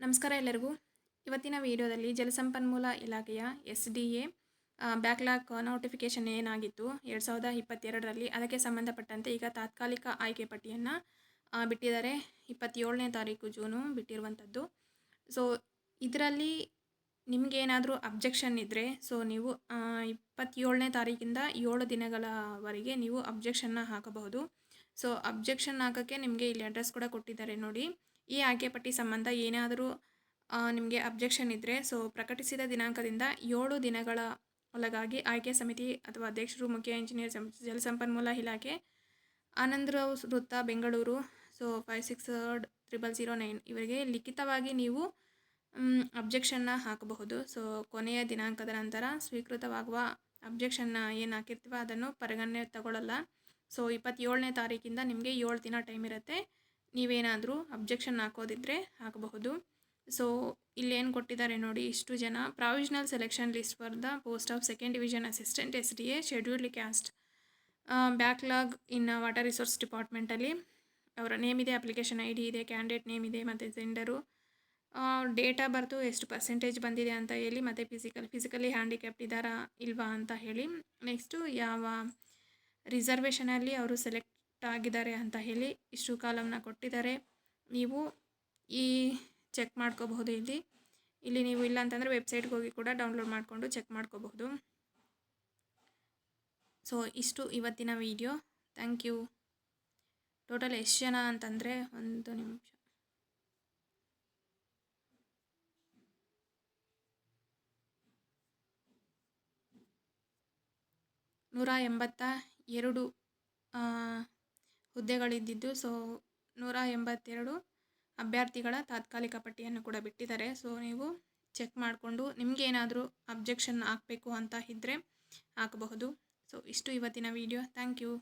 ನಮಸ್ಕಾರ ಎಲ್ಲರಿಗೂ. ಇವತ್ತಿನ ವಿಡಿಯೋದಲ್ಲಿ ಜಲಸಂಪನ್ಮೂಲ ಇಲಾಖೆಯ S D A backlog notification ಏನಾಗಿತ್ತು ಎರಡು ಸಾವಿರದ ಇಪ್ಪತ್ತೆರಡರಲ್ಲಿ, ಅದಕ್ಕೆ ಸಂಬಂಧಪಟ್ಟಂತೆ ಈಗ ತಾತ್ಕಾಲಿಕ ಆಯ್ಕೆ ಪಟ್ಟಿಯನ್ನು ಬಿಟ್ಟಿದ್ದಾರೆ. ಇಪ್ಪತ್ತೇಳನೇ ತಾರೀಕು ಜೂನು ಬಿಟ್ಟಿರುವಂಥದ್ದು. ಸೊ ಇದರಲ್ಲಿ ನಿಮಗೇನಾದರೂ ಅಬ್ಜೆಕ್ಷನ್ ಇದ್ದರೆ ಸೊ ನೀವು ಇಪ್ಪತ್ತೇಳನೇ ತಾರೀಕಿಂದ ಏಳು ದಿನಗಳವರೆಗೆ ನೀವು ಅಬ್ಜೆಕ್ಷನ್ನ ಹಾಕಬಹುದು. ಸೊ ಅಬ್ಜೆಕ್ಷನ್ ಹಾಕೋಕ್ಕೆ ನಿಮಗೆ ಇಲ್ಲಿ ಅಡ್ರೆಸ್ ಕೂಡ ಕೊಟ್ಟಿದ್ದಾರೆ ನೋಡಿ. ಈ ಆಯ್ಕೆ ಪಟ್ಟಿ ಸಂಬಂಧ ಏನಾದರೂ ನಿಮಗೆ ಅಬ್ಜೆಕ್ಷನ್ ಇದ್ದರೆ ಸೊ ಪ್ರಕಟಿಸಿದ ದಿನಾಂಕದಿಂದ ಏಳು ದಿನಗಳ ಒಳಗಾಗಿ ಆಯ್ಕೆ ಸಮಿತಿ ಅಥವಾ ಅಧ್ಯಕ್ಷರು, ಮುಖ್ಯ ಇಂಜಿನಿಯರ್ ಜಲಸಂಪನ್ಮೂಲ ಇಲಾಖೆ, ಆನಂದರಾವ್ ವೃತ್ತ, Bengaluru so five six triple zero nine ಇವರಿಗೆ ಲಿಖಿತವಾಗಿ ನೀವು ಅಬ್ಜೆಕ್ಷನ್ನ ಹಾಕಬಹುದು. ಸೊ ಕೊನೆಯ ದಿನಾಂಕದ ನಂತರ ಸ್ವೀಕೃತವಾಗುವ ಅಬ್ಜೆಕ್ಷನ್ನ ಏನು ಹಾಕಿರ್ತೀವೋ ಅದನ್ನು ಪರಿಗಣನೆ ತಗೊಳ್ಳಲ್ಲ. ಸೊ ಇಪ್ಪತ್ತೇಳನೇ ತಾರೀಕಿಂದ ನಿಮಗೆ ಏಳು ದಿನ ಟೈಮ್ ಇರುತ್ತೆ. ನೀವೇನಾದರೂ ಅಬ್ಜೆಕ್ಷನ್ ಹಾಕೋದಿದ್ರೆ ಹಾಕಬಹುದು ಸೊ ಇಲ್ಲೇನು ಕೊಟ್ಟಿದ್ದಾರೆ ನೋಡಿ ಇಷ್ಟು ಜನ. Provisional selection list for the post of second division assistant S D A scheduled caste backlog in water resource ಡಿಪಾರ್ಟ್ಮೆಂಟಲ್ಲಿ ಅವರ ನೇಮ್ ಇದೆ ಅಪ್ಲಿಕೇಶನ್ ಐ ಡಿ ಇದೆ ಕ್ಯಾಂಡಿಡೇಟ್ ನೇಮ್ ಇದೆ, ಮತ್ತು ಜೆಂಡರು ಡೇಟ್ ಬರ್ತು ಎಷ್ಟು ಪರ್ಸೆಂಟೇಜ್ ಬಂದಿದೆ ಅಂತ ಹೇಳಿ ಮತ್ತು ಫಿಸಿಕಲ್ ಫಿಸಿಕಲಿ ಹ್ಯಾಂಡಿಕ್ಯಾಪ್ಟ್ ಇದ್ದಾರಾ ಇಲ್ವಾ ಅಂತ ಹೇಳಿ. ನೆಕ್ಸ್ಟು ಯಾವ ರಿಸರ್ವೇಷನಲ್ಲಿ ಅವರು ಸೆಲೆಕ್ಟ್ ಆಗಿದ್ದಾರೆ ಅಂತ ಹೇಳಿ ಇಷ್ಟು ಕಾಲಮ್ನ ಕೊಟ್ಟಿದ್ದಾರೆ. ನೀವು ಈ ಚೆಕ್ ಮಾಡ್ಕೋಬಹುದು ಇಲ್ಲಿ. ಇಲ್ಲಿ ನೀವು ಇಲ್ಲ ಅಂತಂದರೆ ವೆಬ್ಸೈಟ್ಗೆ ಹೋಗಿ ಕೂಡ ಡೌನ್ಲೋಡ್ ಮಾಡಿಕೊಂಡು ಚೆಕ್ ಮಾಡ್ಕೋಬಹುದು. ಸೊ, ಇಷ್ಟು ಇವತ್ತಿನ ವಿಡಿಯೋ. Thank you. ಟೋಟಲ್ ಎಷ್ಟು ಜನ ಅಂತಂದರೆ ಒಂದು ನಿಮಿಷ. ನೂರ ಎಂಬತ್ತ ಎರಡು ಹುದ್ದೆಗಳಿದ್ದಿದ್ದು. ಸೊ, ನೂರ ಎಂಬತ್ತೆರಡು ಅಭ್ಯರ್ಥಿಗಳ ತಾತ್ಕಾಲಿಕ ಪಟ್ಟಿಯನ್ನು ಕೂಡ ಬಿಟ್ಟಿದ್ದಾರೆ. ಸೊ, ನೀವು ಚೆಕ್ ಮಾಡಿಕೊಂಡು ನಿಮಗೇನಾದರೂ ಅಬ್ಜೆಕ್ಷನ್ ಹಾಕಬೇಕು ಅಂತ ಇದ್ದರೆ ಹಾಕಬಹುದು. ಸೊ, ಇಷ್ಟು ಇವತ್ತಿನ ವಿಡಿಯೋ. Thank you.